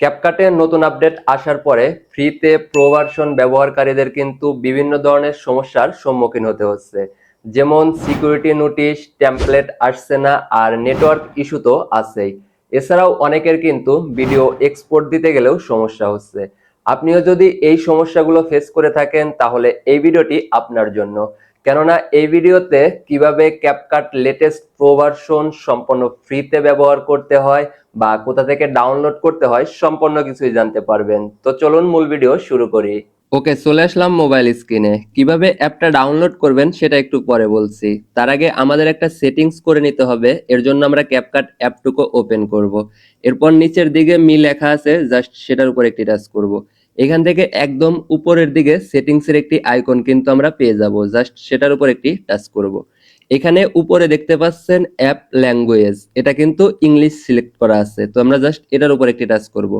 ক্যাপকাটে নতুন আপডেট আসার পরে ফ্রিতে প্রো ভার্সন ব্যবহারকারীদের কিন্তু বিভিন্ন ধরনের সমস্যার সম্মুখীন হতে হচ্ছে। যেমন সিকিউরিটি নোটিশ টেমপ্লেট আসছে না, আর নেটওয়ার্ক ইস্যু তো আছেই। এছাড়াও অনেকের কিন্তু ভিডিও এক্সপোর্ট দিতে গেলেও সমস্যা হচ্ছে। আপনিও যদি এই সমস্যাগুলো ফেস করে থাকেন, তাহলে এই ভিডিওটি আপনার জন্য। কেননা এই ভিডিওতে কীভাবে ক্যাপকাট লেটেস্ট প্রো ভার্সন সম্পূর্ণ ফ্রিতে ব্যবহার করতে হয় বা কোথা থেকে ডাউনলোড করতে হয় সম্পূর্ণ কিছুই জানতে পারবেন। তো চলুন মূল ভিডিও শুরু করি। ওকে, চলে আসলাম মোবাইল স্ক্রিনে কীভাবে অ্যাপটা ডাউনলোড করবেন সেটা একটু পরে বলছি। তার আগে আমাদের একটা সেটিংস করে নিতে হবে। এর জন্য আমরা ক্যাপকাট অ্যাপটুকু ওপেন করব। এরপর নিচের দিকে মি লেখা আছে জাস্ট সেটার উপর একটি টাচ করব। এখান থেকে একদম উপরের দিকে সেটিংসের একটি আইকন কিন্তু আমরা পেয়ে যাব। জাস্ট সেটার উপর একটি টাচ করব। এখানে উপরে দেখতে পাচ্ছেন অ্যাপ ল্যাঙ্গুয়েজ। এটা কিন্তু ইংলিশ সিলেক্ট করা আছে। তো আমরা জাস্ট এটার উপর একটি টাচ করব।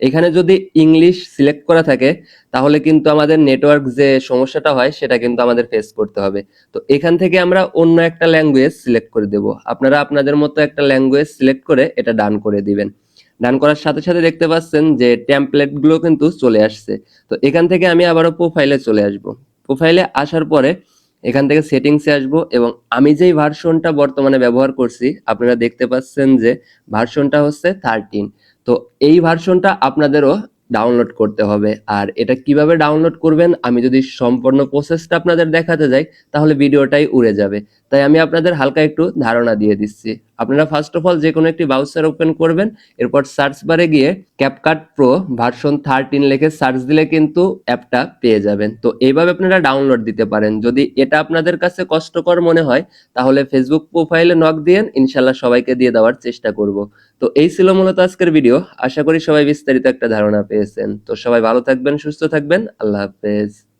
এখানে যদি ইংলিশ সিলেক্ট করা থাকে, তাহলে কিন্তু আমাদের নেটওয়ার্ক যে সমস্যাটা হয়, সেটা কিন্তু আমাদের ফেস করতে হবে। তো এখান থেকে আমরা অন্য একটা ল্যাঙ্গুয়েজ সিলেক্ট করে দেব। আপনারা আপনাদের মতো একটা ল্যাঙ্গুয়েজ সিলেক্ট করে এটা ডান করে দিবেন। ডান করার সাথে সাথে দেখতে পাচ্ছেন যে টেমপ্লেটগুলো কিন্তু চলে আসছে। তো এখান থেকে আমি আবারও প্রোফাইলে চলে আসব। প্রোফাইলে আসার পরে এখান থেকে সেটিংসে আসব এবং আমি যেই ভার্সনটা বর্তমানে ব্যবহার করছি, আপনারা দেখতে পাচ্ছেন যে ভার্সনটা হচ্ছে থার্টিন তো এই ভার্সনটা আপনাদেরও ডাউনলোড করতে হবে। আর এটা কীভাবে ডাউনলোড করবেন, আমি যদি সম্পূর্ণ প্রসেসটা আপনাদের দেখাতে যাই, তাহলে ভিডিওটাই উড়ে যাবে। তাই আমি আপনাদের হালকা একটু ধারণা দিয়ে দিচ্ছি। আপনারা ফার্স্ট অফ অল যে কোনো একটি ব্রাউজার ওপেন করবেন, এরপর সার্চ বারে গিয়ে ক্যাপকাট প্রো ভার্সন থার্টিন লিখে সার্চ দিলে কিন্তু অ্যাপটা পেয়ে যাবেন। তো এইভাবে আপনারা ডাউনলোড দিতে পারেন। যদি এটা আপনাদের কাছে কষ্টকর মনে হয়, তাহলে ফেসবুক প্রোফাইলে নক দিয়েন ইনশাল্লাহ সবাইকে দিয়ে দেওয়ার চেষ্টা করব। তো এই ছিল মূলত আজকের ভিডিও আশা করি সবাই বিস্তারিত একটা ধারণা পেয়েছেন। তো সবাই ভালো থাকবেন, সুস্থ থাকবেন। আল্লাহ হাফেজ।